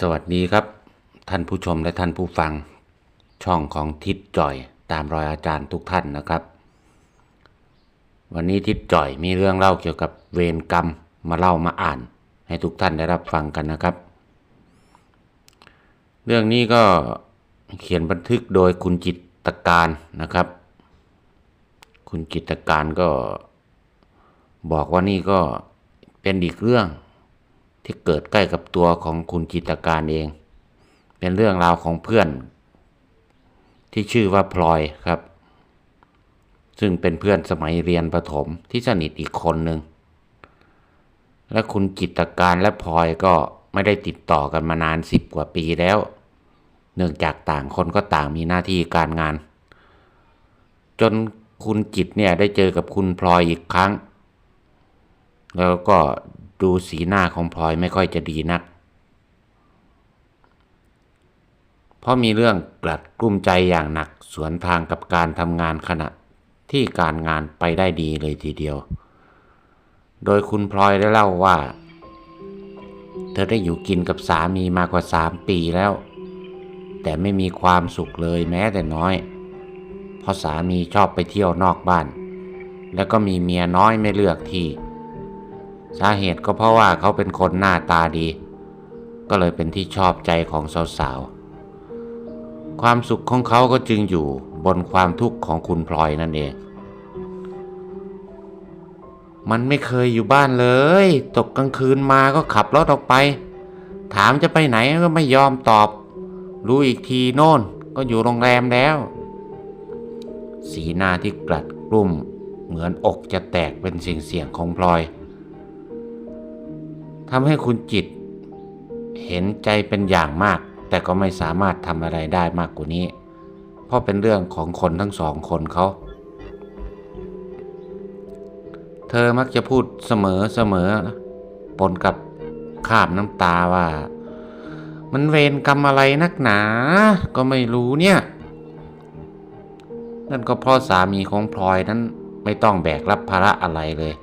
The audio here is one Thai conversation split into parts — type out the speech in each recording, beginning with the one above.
สวัสดีครับ ท่านผู้ชมและท่านผู้ฟัง ช่องของทิศจ่อยตามรอยอาจารย์ทุกท่านนะครับ วันนี้ทิศจ่อยมีเรื่องเล่าเกี่ยวกับเวรกรรมมาเล่ามาอ่าน ให้ทุกท่านได้รับฟังกันนะครับ เรื่องนี้ก็เขียนบันทึกโดยคุณจิตตการนะครับ คุณจิตตการก็บอกว่านี่ก็เป็นอีกเรื่อง ที่เกิดใกล้กับตัวของคุณจิตการเอง เป็นเรื่องราวของเพื่อน ที่ชื่อว่าพลอยครับ ซึ่งเป็นเพื่อนสมัยเรียนประถมที่สนิทอีกคนหนึ่งและคุณจิตการและพลอยก็ไม่ได้ติดต่อกันมานานสิบกว่าปีแล้ว เนื่องจากต่างคนก็ต่างมีหน้าที่การงาน จนคุณจิตเนี่ยได้เจอกับคุณพลอยอีกครั้ง แล้วก็ ดูสีหน้าของพลอยไม่ค่อยจะดีนัก เพราะมีเรื่องกลัดกลุ้มใจอย่างหนักสวนทางกับการทำงานขณะที่การงานไปได้ดีเลยทีเดียว โดยคุณพลอยได้เล่าว่า เธอได้อยู่กินกับสามีมากว่าสามปีแล้ว แต่ไม่มีความสุขเลยแม้แต่น้อย เพราะสามีชอบไปเที่ยวนอกบ้าน แล้วก็มีเมียน้อยไม่เลือกที่ สาเหตุก็เพราะว่าเขาเป็นคนหน้าตาดี ก็เลยเป็นที่ชอบใจของสาวๆ ความสุขของเขาก็จึงอยู่บนความทุกข์ของคุณพลอยนั่นเอง มันไม่เคยอยู่บ้านเลย ตกกลางคืนมาก็ขับรถออกไป ถามจะไปไหนก็ไม่ยอมตอบ รู้อีกทีโน่นก็อยู่โรงแรมแล้ว สีหน้าที่กลัดกลุ่มเหมือนอกจะแตกเป็นเสียงๆของพลอย ทำให้คุณจิต เห็นใจเป็นอย่างมาก แต่ก็ไม่สามารถทำอะไรได้มากกว่านี้ เพราะเป็นเรื่องของคนทั้งสองคนเขา เธอมักจะพูดเสมอเสมอปนกับข้ามน้ำตาว่า มันเวรกรรมอะไรนักหนา ก็ไม่รู้เนี่ย นั่นก็เพราะสามีของพลอยนั้นไม่ต้องแบกรับภาระอะไรเลย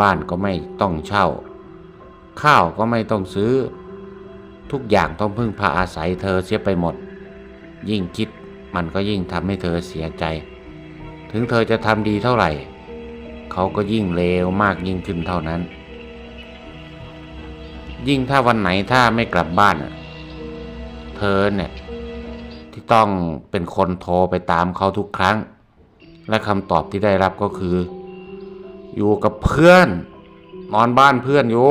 บ้านก็ไม่ต้องเช่า ข้าวก็ไม่ต้องซื้อ ทุกอย่างต้องพึ่งพาอาศัยเธอเสียไปหมด ยิ่งคิดมันก็ยิ่งทำให้เธอเสียใจ ถึงเธอจะทำดีเท่าไหร่ เขาก็ยิ่งเลวมากยิ่งขึ้นเท่านั้น ยิ่งถ้าวันไหนถ้าไม่กลับบ้านเธอเนี่ยที่ต้องเป็นคนโทรไปตามเขาทุกครั้ง และคำตอบที่ได้รับก็คือ อยู่กับเพื่อน นอนบ้านเพื่อนอยู่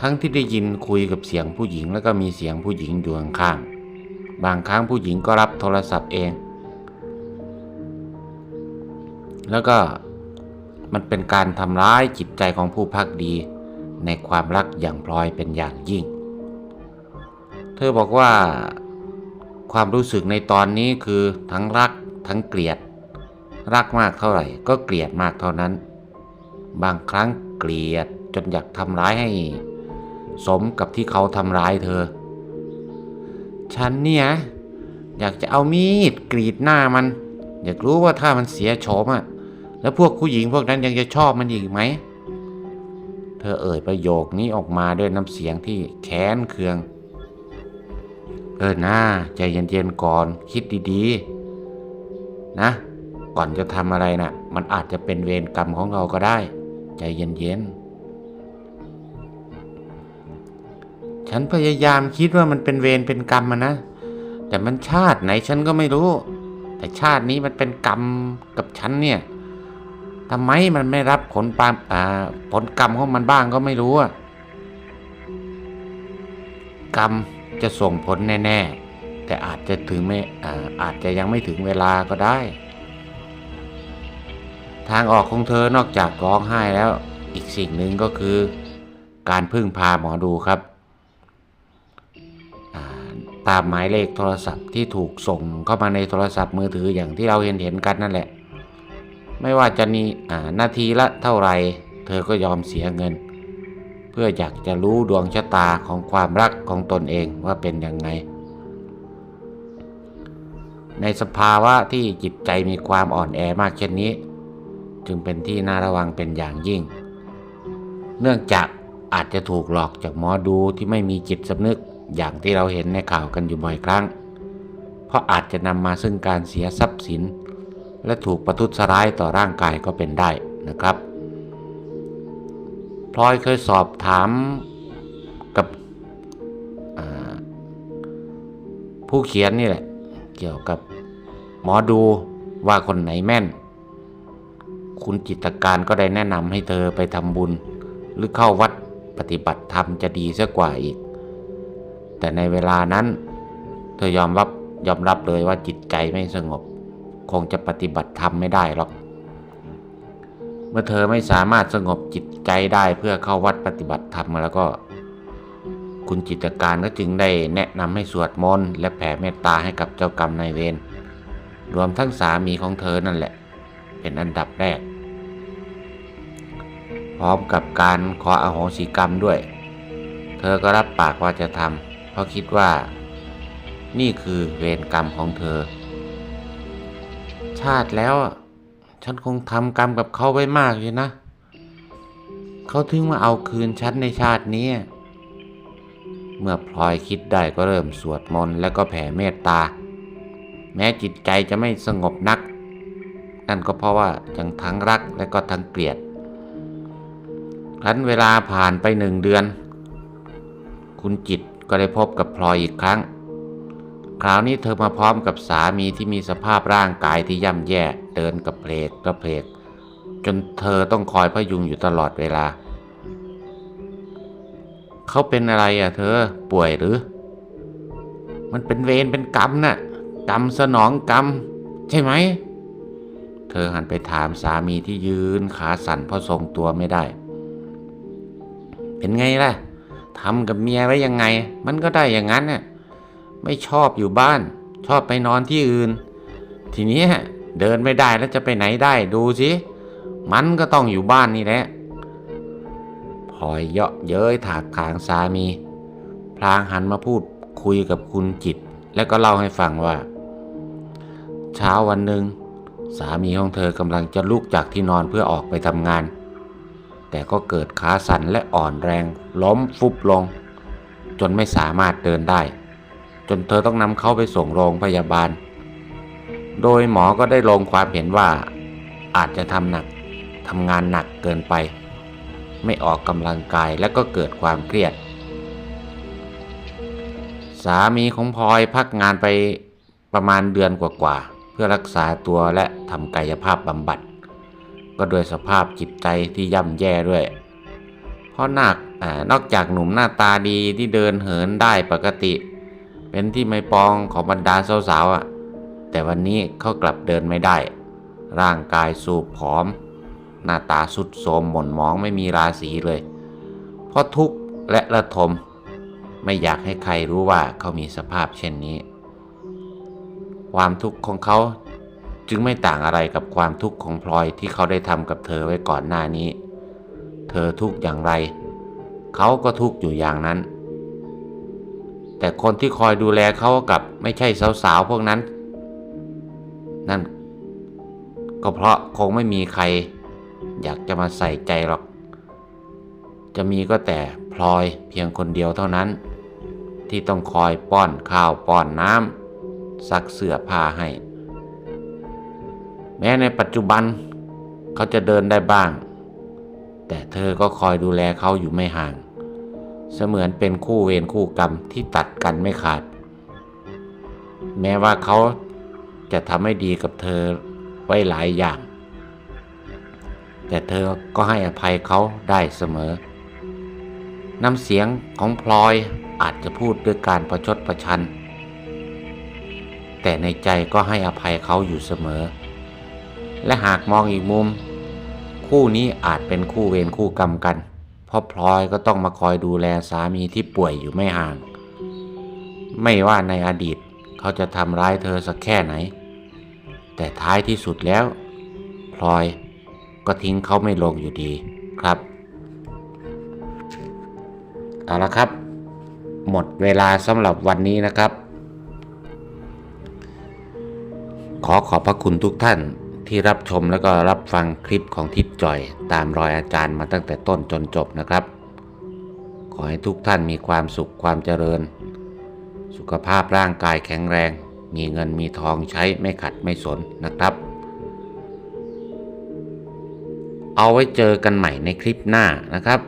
ทั้งที่ได้ยินคุยกับเสียงผู้หญิงแล้วก็มีเสียงผู้หญิงอยู่ข้างๆบางครั้งผู้หญิงก็รับโทรศัพท์เอง แล้วก็มันเป็นการทำร้ายจิตใจของผู้พักดีในความรักอย่างพลอยเป็นอย่างยิ่ง เธอบอกว่าความรู้สึกในตอนนี้คือทั้งรักทั้งเกลียด รักมากเท่าไหร่ ก็เกลียดมากเท่านั้น บางครั้งเกลียดจนอยากทำร้ายให้ สมกับที่เขาทำร้ายเธอ ฉันเนี่ยอยากจะเอามีดกรีดหน้ามัน อยากรู้ว่าถ้ามันเสียโฉมอะแล้วพวกผู้หญิงพวกนั้นยังจะชอบมันอีกไหม เธอเอ่ยประโยคนี้ออกมาด้วยน้ำเสียงที่แค้นเคือง เออหน้าใจเย็นๆก่อนคิดดีๆ นะ ก่อนจะทำอะไรนะ่ะ มันอาจจะเป็นเวรกรรมของเราก็ได้ ใจเย็นๆ ฉันพยายามคิดว่ามันเป็นเวรเป็นกรรมนะ แต่มันชาติไหนฉันก็ไม่รู้ แต่ชาตินี้มันเป็นกรรมกับฉันเนี่ยทำไมมันไม่รับผลปามอ่าผลกรรมของมันบ้างก็ไม่รู้อะกรรมจะส่งผลแน่ ๆ แต่อาจจะถึงไม่อ่าอาจจะยังไม่ถึงเวลาก็ได้ ทางออกของเธอนอกจากร้องไห้แล้ว อีกสิ่งหนึ่งก็คือ การพึ่งพาหมอดูครับ ตามหมายเลขโทรศัพท์ที่ถูกส่งเข้ามาในโทรศัพท์มือถืออย่างที่เราเห็นเห็นกันนั่นแหละ ไม่ว่าจะมีอ่นาทีละเท่าไหร่เธอก็ยอมเสียเงิน เพื่ออยากจะรู้ดวงชะตาของความรักของตนเองว่าเป็นยังไง ในสภาวะที่จิตใจมีความอ่อนแอมากเช่นนี้ จึงเป็นที่น่าระวังเป็นอย่างยิ่ง เนื่องจากอาจจะถูกหลอกจากหมอดูที่ไม่มีจิตสำนึก อย่างที่เราเห็นในข่าวกันอยู่บ่อยครั้ง เพราะอาจจะนำมาซึ่งการเสียทรัพย์สิน และถูกประทุษร้ายต่อร่างกายก็เป็นได้นะครับพลอยเคยสอบถามกับผู้เขียนนี่แหละ เกี่ยวกับหมอดูว่าคนไหนแม่น คุณจิตการก็ได้แนะนำให้เธอไปทำบุญ หรือเข้าวัดปฏิบัติธรรมจะดีเสียกว่าอีก แต่ในเวลานั้น เธอยอมรับยอมรับเลยว่าจิตใจไม่สงบ คงจะปฏิบัติธรรมไม่ได้หรอก เมื่อเธอไม่สามารถสงบจิตใจได้เพื่อเข้าวัดปฏิบัติธรรมแล้วก็ คุณจิตการก็จึงได้แนะนำให้สวดมนต์และแผ่เมตตาให้กับเจ้ากรรมนายเวรรวมทั้งสามีของเธอนั่นแหละ เป็นอันดับแรก พร้อมกับการขออโหสิกรรมด้วย เธอก็รับปากว่าจะทำ เพราะคิดว่า นี่คือเวรกรรมของเธอ ชาติแล้ว ฉันคงทำกรรมกับเขาไว้มากเลยนะ เขาถึงมาเอาคืนฉันในชาตินี้ เมื่อพลอยคิดได้ก็เริ่มสวดมนต์แล้วก็แผ่เมตตา แม้จิตใจจะไม่สงบนัก นั่นก็เพราะว่ายังทั้งรักและก็ทั้งเกลียดครั้นเวลาผ่านไปหนึ่งเดือน คุณจิต ก็ได้พบกับพลอยอีกครั้ง คราวนี้เธอมาพร้อมกับสามีที่มีสภาพร่างกายที่ย่ำแย่เดินกระเพลกกระเพลกจนเธอต้องคอยพยุงอยู่ตลอดเวลา เขาเป็นอะไรอะเธอป่วยหรือ มันเป็นเวรเป็นกรรมน่ะกรรมสนองกรรม ใช่ไหม เธอหันไปถามสามีที่ยืนขาสั่นเพราะทรงตัวไม่ได้ เป็นไงล่ะ ทำกับเมียไว้ยังไง มันก็ได้อย่างนั้นน่ะไม่ชอบอยู่บ้าน ชอบไปนอนที่อื่น ทีนี้เดินไม่ได้แล้วจะไปไหนได้ดูสิมันก็ต้องอยู่บ้านนี่แหละพลอยเยาะเย้ยถากทางสามี พลางหันมาพูดคุยกับคุณจิต แล้วก็เล่าให้ฟังว่า เช้าวันหนึ่งสามีของเธอกำลังจะลุกจากที่นอนเพื่อออกไปทำงาน แต่ก็เกิดขาสั่นและอ่อนแรงล้มฟุบลง จนไม่สามารถเดินได้ จนเธอต้องนำเขาไปส่งโรงพยาบาล โดยหมอก็ได้ลงความเห็นว่า อาจจะทำหนักทำงานหนักเกินไป ไม่ออกกำลังกายและก็เกิดความเครียด สามีของพลอยพักงานไปประมาณเดือนกว่าๆเพื่อรักษาตัวและทำกายภาพบำบัด ก็โดวยสภาพจิตใจที่ย่ำแย่ด้วย เพราะนักอนอกจากหนุ่มหน้าตาดีที่เดินเหินได้ปกติ เป็นที่ไม่ปองของบรรดาสาวๆอะ แต่วันนี้เขากลับเดินไม่ได้ ร่างกายสูบผอม หน้าตาสุดโทรมหม่นหมองไม่มีราศีเลย เพราะทุกข์และระทม ไม่อยากให้ใครรู้ว่าเขามีสภาพเช่นนี้ ความทุกข์ของเขา จึงไม่ต่างอะไรกับความทุกข์ของพลอยที่เขาได้ทำกับเธอไว้ก่อนหน้านี้ เธอทุกข์อย่างไร เขาก็ทุกข์อยู่อย่างนั้น แต่คนที่คอยดูแลเขากับไม่ใช่สาวๆพวกนั้น นั่น ก็เพราะคงไม่มีใคร อยากจะมาใส่ใจหรอก จะมีก็แต่พลอยเพียงคนเดียวเท่านั้น ที่ต้องคอยป้อนข้าวป้อนน้ำซักเสื้อผ้าให้ แม้ในปัจจุบันเขาจะเดินได้บ้าง แต่เธอก็คอยดูแลเขาอยู่ไม่ห่าง เสมือนเป็นคู่เวรคู่กรรมที่ตัดกันไม่ขาด แม้ว่าเขาจะทำให้ดีกับเธอไว้หลายอย่าง แต่เธอก็ให้อภัยเขาได้เสมอ น้ำเสียงของพลอยอาจจะพูดด้วยการประชดประชัน แต่ในใจก็ให้อภัยเขาอยู่เสมอ และหากมองอีกมุม คู่นี้อาจเป็นคู่เวรคู่กรรมกันเพราะพลอยก็ต้องมาคอยดูแลสามีที่ป่วยอยู่ไม่ห่าง ไม่ว่าในอดีตเขาจะทำร้ายเธอสักแค่ไหน แต่ท้ายที่สุดแล้ว พลอยก็ทิ้งเขาไม่ลงอยู่ดีครับเอาละครับ หมดเวลาสำหรับวันนี้นะครับ ขอขอบพระคุณทุกท่าน ที่รับชมแล้วก็รับฟังคลิปของทิศจ่อย ตามรอยอาจารย์มาตั้งแต่ต้นจนจบนะครับ ขอให้ทุกท่านมีความสุขความเจริญ สุขภาพร่างกายแข็งแรง มีเงินมีทองใช้ไม่ขัดไม่สนนะครับ เอาไว้เจอกันใหม่ในคลิปหน้านะครับ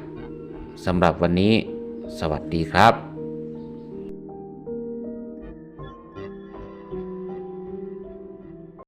สำหรับวันนี้ สวัสดีครับ